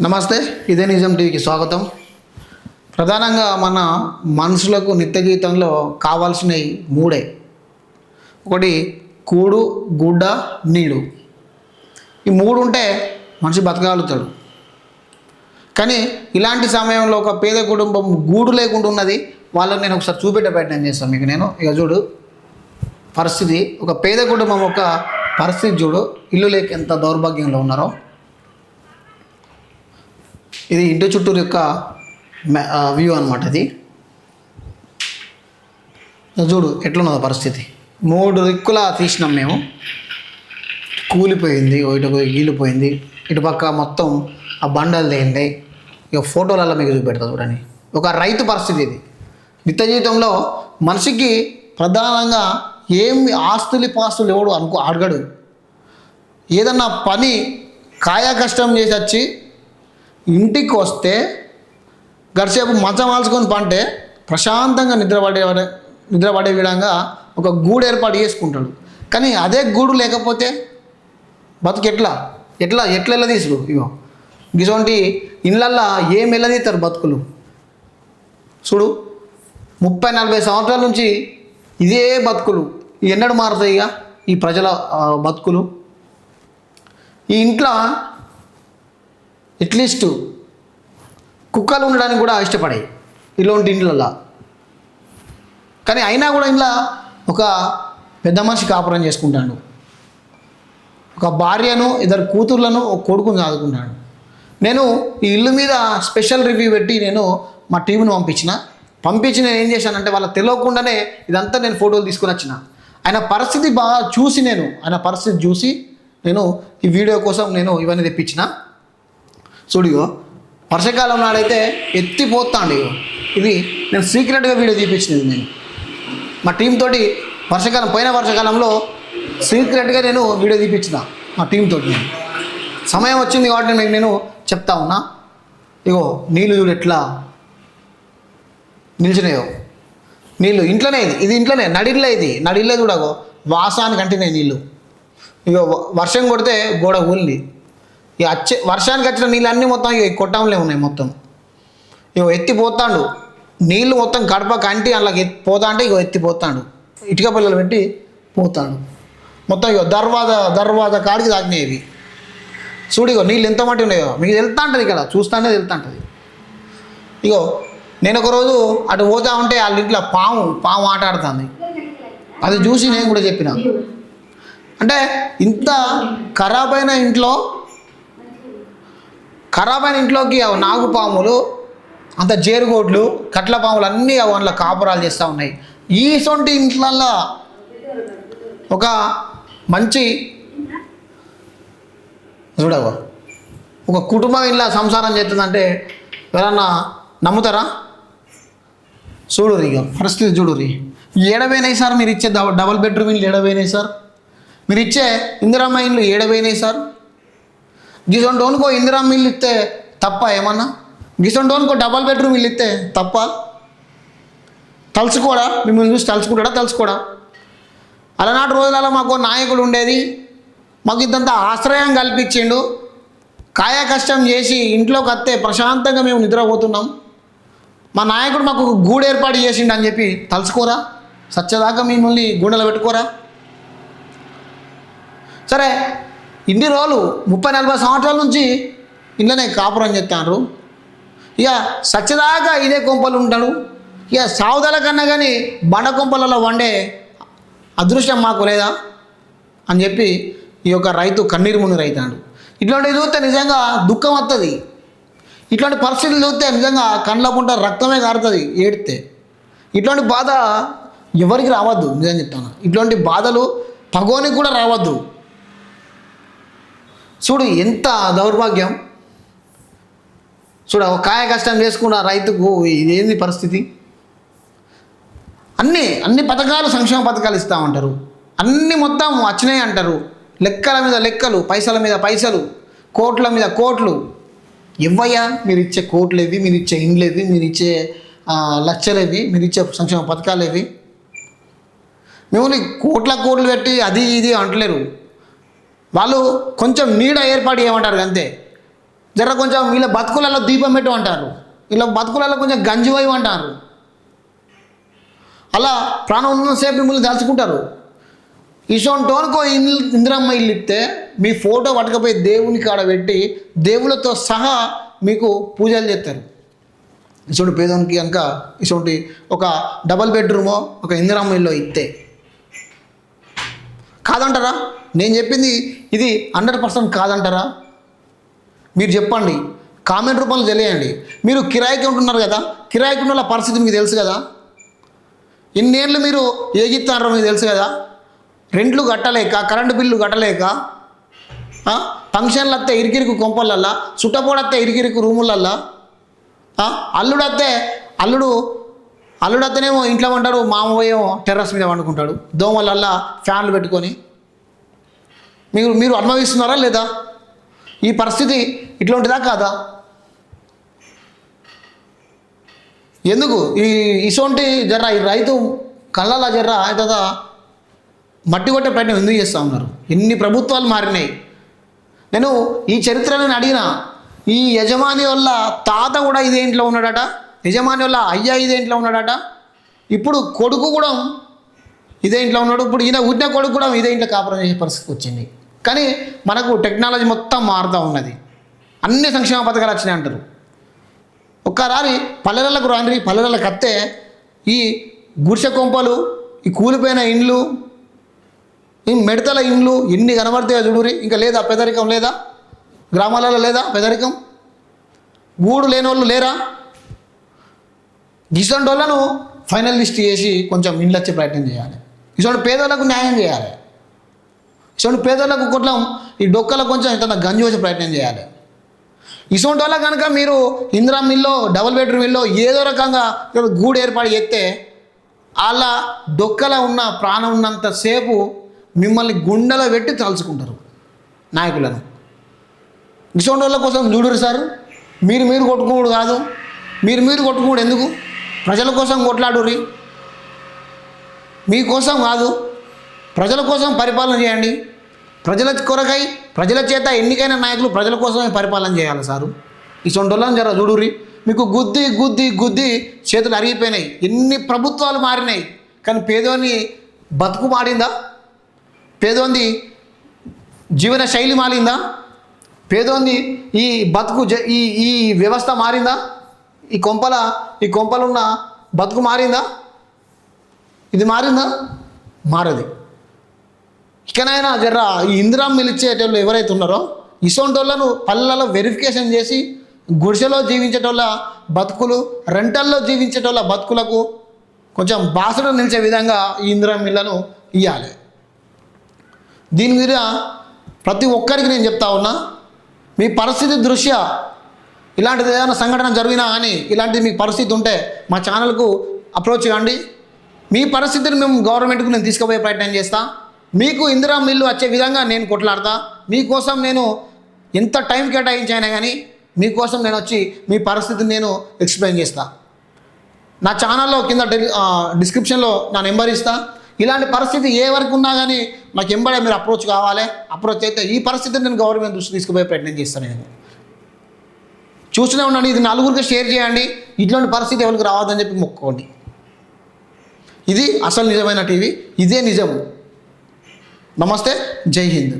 నమస్తే ఇదే నిజం టీవీకి స్వాగతం. ప్రధానంగా మన మనుషులకు నిత్య జీవితంలో కావాల్సినవి మూడే. ఒకటి కూడు గుడ్డ నీడు. ఈ మూడు ఉంటే మనిషి బతకగలుగుతాడు. కానీ ఇలాంటి సమయంలో ఒక పేద కుటుంబం గూడు లేకుండా ఉన్నది వాళ్ళని నేను ఒకసారి చూపెట్ట ప్రయత్నం చేస్తాను మీకు నేను. ఇక చూడు పరిస్థితి. ఒక పేద కుటుంబం ఒక పరిస్థితి చూడు ఇల్లు లేక ఎంత దౌర్భాగ్యంలో ఉన్నారో. ఇది ఇంటి చుట్టూరు యొక్క వ్యూ అనమాట ఇది. చూడు ఎట్లున్నదో పరిస్థితి. మూడు దిక్కులా తీసినాం మేము. కూలిపోయింది ఇటు గీలిపోయింది ఇటుపక్క మొత్తం ఆ బండలు తేయింది ఇక ఫోటోలలో మీకు చూపెడతా చూడండి. ఒక రైతు పరిస్థితి ఇది. నిత్య జీవితంలో మనిషికి ప్రధానంగా ఏమి ఆస్తులు పాస్తులు ఎవడు అనుకో అడగడు. ఏదన్నా పని కాయ కష్టం చేసి వచ్చి ఇంటికి వస్తే గడిసేపు మంచం వాల్చుకొని పంటే ప్రశాంతంగా నిద్రపడే నిద్రపడే విధంగా ఒక గూడు ఏర్పాటు చేసుకుంటాడు. కానీ అదే గూడు లేకపోతే బతుకు ఎట్లా ఎట్లా ఎట్లా ఎల్లదీసుడు ఇగో ఇటువంటి ఇళ్ళల్లో ఏం ఎల్లదీస్తారు బతుకులు? చూడు ముప్పై నలభై సంవత్సరాల నుంచి ఇదే బతుకులు. ఎన్నడు మారుతాయి ఇక ఈ ప్రజల బతుకులు? ఈ ఇంట్లో అట్లీస్ట్ కుక్కలు ఉండడానికి కూడా ఇష్టపడాయి ఇలాంటి ఇండ్లల్లో. కానీ అయినా కూడా ఇంట్లో ఒక పెద్ద మనిషి కాపురం చేసుకుంటాడు. ఒక భార్యను ఇద్దరు కూతుర్లను ఒక కొడుకును చదువుకుంటాడు. నేను ఈ ఇల్లు మీద స్పెషల్ రివ్యూ పెట్టి నేను మా టీంను పంపించిన. పంపించి నేను ఏం చేశానంటే వాళ్ళకి తెలియకుండానే ఇదంతా నేను ఫోటోలు తీసుకుని వచ్చిన. ఆయన పరిస్థితి బాగా చూసి నేను ఆయన పరిస్థితి చూసి నేను ఈ వీడియో కోసం నేను ఇవన్నీ తెప్పించిన. చూడిగో వర్షాకాలం నాడైతే ఎత్తిపోతాండి ఇగో. ఇది నేను సీక్రెట్గా వీడియో చూపించినది నేను. మా టీం తోటి వర్షాకాలం పోయిన వర్షాకాలంలో సీక్రెట్గా నేను వీడియో తీపించిన మా టీం తోటి నేను. సమయం వచ్చింది కాబట్టి మీకు నేను చెప్తా ఉన్నా. ఇగో నీళ్ళు చూడు ఎట్లా నిలిచినాయో. నీళ్ళు ఇంట్లోనే ఇది ఇది ఇంట్లోనే నడిల్లే ఇది నడిల్లే చూడగో వాసానికి అంటినాయి నీళ్ళు ఇగో వర్షం కొడితే గోడ ఊలింది ఇక వచ్చే వర్షానికి వచ్చిన నీళ్ళు అన్నీ మొత్తం ఇక కొట్టంలో ఉన్నాయి మొత్తం. ఇగో ఎత్తిపోతాడు నీళ్ళు మొత్తం కడప కంటి అందులోకి ఎత్తి పోతా అంటే ఇగో ఎత్తిపోతాడు ఇటుక పిల్లలు పెట్టి పోతాడు. మొత్తం ఇగో దర్వాజా దర్వాజా కాడికి తాకినాయి ఇవి. చూడు ఇగో నీళ్ళు ఎంత మట్టి ఉన్నాయో. మీకు వెళ్తా ఉంటుంది ఇక్కడ చూస్తానే వెళ్తా ఉంటుంది ఇగో నేను ఒకరోజు అటు పోతా ఉంటే వాళ్ళ ఇంట్లో పాము పాము ఆట ఆడుతుంది. అది చూసి నేను కూడా చెప్పిన. అంటే ఇంత ఖరాబ్ అయిన ఇంట్లో ఖరాబ్ అయిన ఇంట్లోకి అవి నాగుపాములు అంత జేరుగోడ్లు కట్ల పాములు అన్నీ అవి అందులో కాపురాలు చేస్తూ ఉన్నాయి. ఈ సొంటి ఇంట్లల్లో ఒక మంచి చూడవు? ఒక కుటుంబం ఇలా సంసారం చేస్తుందంటే ఎవరన్నా నమ్ముతారా? చూడురి ఇక పరిస్థితి చూడురి ఏడవైనాయి సార్ మీరు ఇచ్చే డబల్ బెడ్రూమ్ ఇల్లు ఏడవైనాయి సార్? మీరు ఇచ్చే ఇందిరమ్మ ఇల్లు ఏడవైనాయి సార్? గిసొంటోనుకో ఇందిరా మిల్లు ఇస్తే తప్ప ఏమన్నా? గిసొంటోనుకో డబల్ బెడ్రూమ్ ఇల్లు ఇస్తే తప్ప? తలుచుకోడా? మిమ్మల్ని చూసి తలుచుకుంటాడా? తలుచుకోడా? అలనాటి రోజులలో మాకు నాయకుడు ఉండేది. మాకు ఇంతంత ఆశ్రయం కల్పించిండు. కాయ కష్టం చేసి ఇంట్లోకి వస్తే ప్రశాంతంగా మేము నిద్రపోతున్నాం. మా నాయకుడు మాకు గూడు ఏర్పాటు చేసిండు అని చెప్పి తలుచుకోరా? సత్యదాకా మిమ్మల్ని గుండెలు పెట్టుకోరా? సరే ఇన్ని రోజులు ముప్పై నలభై సంవత్సరాల నుంచి ఇంట్లోనే కాపురం చెప్తాను ఇక సచ్చదాకా ఇదే కొంపలు ఉంటాడు ఇక సావుదల కన్నా కానీ బండ కొంపలలో వండే అదృష్టం మాకు లేదా అని చెప్పి ఈ యొక్క రైతు కన్నీరు ముని రైతాడు ఇట్లాంటివి చూస్తే నిజంగా దుఃఖం వస్తుంది ఇట్లాంటి పరిస్థితులు చూస్తే నిజంగా కండ్లకుంట రక్తమే కారుతుంది ఏడితే. ఇట్లాంటి బాధ ఎవరికి రావద్దు నిజం చెప్తాను. ఇట్లాంటి బాధలు పగోనికి కూడా రావద్దు. చూడు ఎంత దౌర్భాగ్యం. చూడ ఒక కాయ కష్టం చేసుకున్న రైతుకు ఇదేంది పరిస్థితి? అన్ని అన్ని పథకాలు సంక్షేమ పథకాలు ఇస్తూ ఉంటారు. అన్ని మొత్తం వచ్చినాయి అంటారు. లెక్కల మీద లెక్కలు పైసల మీద పైసలు కోట్ల మీద కోట్లు. ఇవ్వయ్యా మీరు ఇచ్చే కోట్లు ఏవి మీరు ఇచ్చే ఇండ్లు ఏవి మీరు ఇచ్చే లక్షలు ఏవి మీరు ఇచ్చే సంక్షేమ పథకాలు ఏవి మిమ్మల్ని కోట్ల కోట్లు పెట్టి అది ఇది అంటలేరు. వాళ్ళు కొంచెం నీడ ఏర్పాటు చేయమంటారు అంతే. జర కొంచెం వీళ్ళ బతుకులలో దీపం పెట్టు అంటారు. వీళ్ళ బతుకులలో కొంచెం గంజివైవ్ అంటారు. అలా ప్రాణం ఉన్నసేపు మిమ్మల్ని దాల్చుకుంటారు. ఇసోంటోనుకో ఇల్లు ఇందిరమ్మ ఇల్లు ఇస్తే మీ ఫోటో పట్టుకపోయి దేవుని కాడ పెట్టి దేవులతో సహా మీకు పూజలు చేస్తారు. ఇటువంటి పేదోనికి కనుక ఇటువంటి ఒక డబల్ బెడ్రూమో ఒక ఇందిరమ్మ ఇల్లు ఇస్తే. కాదంటారా? నేను చెప్పింది ఇది హండ్రెడ్ పర్సెంట్ కాదంటారా? మీరు చెప్పండి. కామెంట్ రూపంలో తెలియండి. మీరు కిరాయికి ఉంటున్నారు కదా కిరాయికి ఉన్న పరిస్థితి మీకు తెలుసు కదా? ఇన్నేళ్ళు మీరు ఏగిస్తున్నారో మీకు తెలుసు కదా? రెంట్లు కట్టలేక కరెంటు బిల్లు కట్టలేక ఫంక్షన్లు వస్తే ఇరికిరికి కొంపలల్లా చుట్టపోడత్తే ఇరికిరికి రూములల్లా అల్లుడత్తే అల్లుడు వస్తే అల్లుడు అల్లుడు వస్తేనేమో ఇంట్లో ఉంటాడు మామయ్యేమో టెర్రస్ మీద వండుకుంటాడు దోమలల్లా ఫ్యాన్లు పెట్టుకొని మీరు మీరు అనుభవిస్తున్నారా లేదా? ఈ పరిస్థితి ఇట్లాంటిదా కాదా? ఎందుకు? ఈ ఇసోంటి జర్ర ఈ రైతు కళ్ళల జర్ర అవుతుందా మట్టి కొట్టే ప్రయత్నం ఎందుకు చేస్తూ ఉన్నారు? ఎన్ని ప్రభుత్వాలు మారినాయి? నేను ఈ చరిత్ర నేను అడిగిన ఈ యజమాని వల్ల తాత కూడా ఇదే ఇంట్లో ఉన్నాడట యజమాని వల్ల అయ్య ఇదేంట్లో ఉన్నాడట ఇప్పుడు కొడుకు కూడా ఇదే ఇంట్లో ఉన్నాడు ఇప్పుడు ఈయన ఉట్టిన కొడుకు కూడా ఇదే ఇంట్లో కాపురం చేసే పరిస్థితి వచ్చింది. కానీ మనకు టెక్నాలజీ మొత్తం మారుతూ ఉన్నది. అన్ని సంక్షేమ పథకాలు వచ్చినాయి అంటారు. ఒక్కసారి పల్లెలకు రాని పల్లెలకు అత్తే ఈ గుడిసె కొంపలు ఈ కూలిపోయిన ఇండ్లు ఈ మిడతల ఇండ్లు ఎన్ని కనబడతాయో చూడురి ఇంకా లేదా పేదరికం లేదా? గ్రామాలలో లేదా పేదరికం? గూడు లేని వాళ్ళు లేరా? ఇటువంటి వాళ్ళను ఫైనల్ లిస్ట్ చేసి కొంచెం ఇండ్లు వచ్చే ప్రయత్నం చేయాలి. ఇటువంటి పేదలకు న్యాయం చేయాలి. ఇటువంటి పేదలకు కొంచెం ఈ డొక్కలో కొంచెం ఇంత గంజి వచ్చే ప్రయత్నం చేయాలి. ఇటువంటి వాళ్ళ కనుక మీరు ఇందిరా మిల్లో డబుల్ బెడ్రూమ్ ఇల్లో ఏదో రకంగా గూడు ఏర్పాటు చేస్తే వాళ్ళ డొక్కలో ఉన్న ప్రాణం ఉన్నంతసేపు మిమ్మల్ని గుండెలో పెట్టి తలుచుకుంటారు నాయకులను. ఇటువంటి వాళ్ళ కోసం చూడరు సార్ మీరు మీరు కొట్టుకోడు కాదు. మీరు మీరు కొట్టుకోడు ఎందుకు? ప్రజల కోసం కొట్లాడురి మీకోసం కాదు. ప్రజల కోసం పరిపాలన చేయండి. ప్రజల కొరకై ప్రజల చేత ఎన్నికైన నాయకులు ప్రజల కోసమే పరిపాలన చేయాలి సారు. ఈ సొంటోళ్ళని జర చూడురి మీకు గుద్ది గుద్ది గుద్ది చేతులు అరిగిపోయినాయి. ఎన్ని ప్రభుత్వాలు మారినాయి. కానీ పేదోని బతుకు మారిందా? పేదోంది జీవన శైలి మారిందా? పేదోంది ఈ బతుకు ఈ ఈ వ్యవస్థ మారిందా? ఈ కొంపల ఈ కొంపలున్న బతుకు మారిందా? ఇది మారిందా? మారది. ఇకనైనా జర్ర ఈ ఇందిరా ఇచ్చేటోళ్ళు ఎవరైతే ఉన్నారో ఇసోంటోళ్ళను పల్లెలలో వెరిఫికేషన్ చేసి గుడిసెలో జీవించేటోళ్ళ బతుకులు రెంటల్లో జీవించేటోళ్ళ బతుకులకు కొంచెం బాసడు నిలిచే విధంగా ఈ ఇందిరా మిల్లను ఇవ్వాలి దీని మీద ప్రతి ఒక్కరికి నేను చెప్తా ఉన్నా మీ పరిస్థితి దృష్ట్యా ఇలాంటిది ఏదైనా సంఘటన జరిగినా కానీ ఇలాంటిది మీ పరిస్థితి ఉంటే మా ఛానల్కు అప్రోచ్ కాండి మీ పరిస్థితిని మేము గవర్నమెంట్కు నేను తీసుకుపోయే ప్రయత్నం చేస్తాను మీకు ఇందిరా మిల్లు వచ్చే విధంగా నేను కొట్లాడతా. మీకోసం నేను ఎంత టైం కేటాయించాయినా కానీ మీకోసం నేను వచ్చి మీ పరిస్థితిని నేను ఎక్స్ప్లెయిన్ చేస్తా. నా ఛానల్లో కింద డెలి- డిస్క్రిప్షన్లో నా నెంబర్ ఇస్తా. ఇలాంటి పరిస్థితి ఏ వరకు ఉన్నా కానీ నాకు ఎంబడే మీరు అప్రోచ్ కావాలి. అప్రోచ్ అయితే ఈ పరిస్థితిని నేను గవర్నమెంట్ దృష్టి తీసుకుపోయే ప్రయత్నం చేస్తాను నేను. చూస్తూనే ఉండండి ఇది నలుగురికి షేర్ చేయండి. ఇట్లాంటి పరిస్థితి ఎవరికి రావద్దని చెప్పి మొక్కుకోండి. ఇది అసలు నిజమైన టీవీ ఇదే నిజం. నమస్తే. జై హింద్.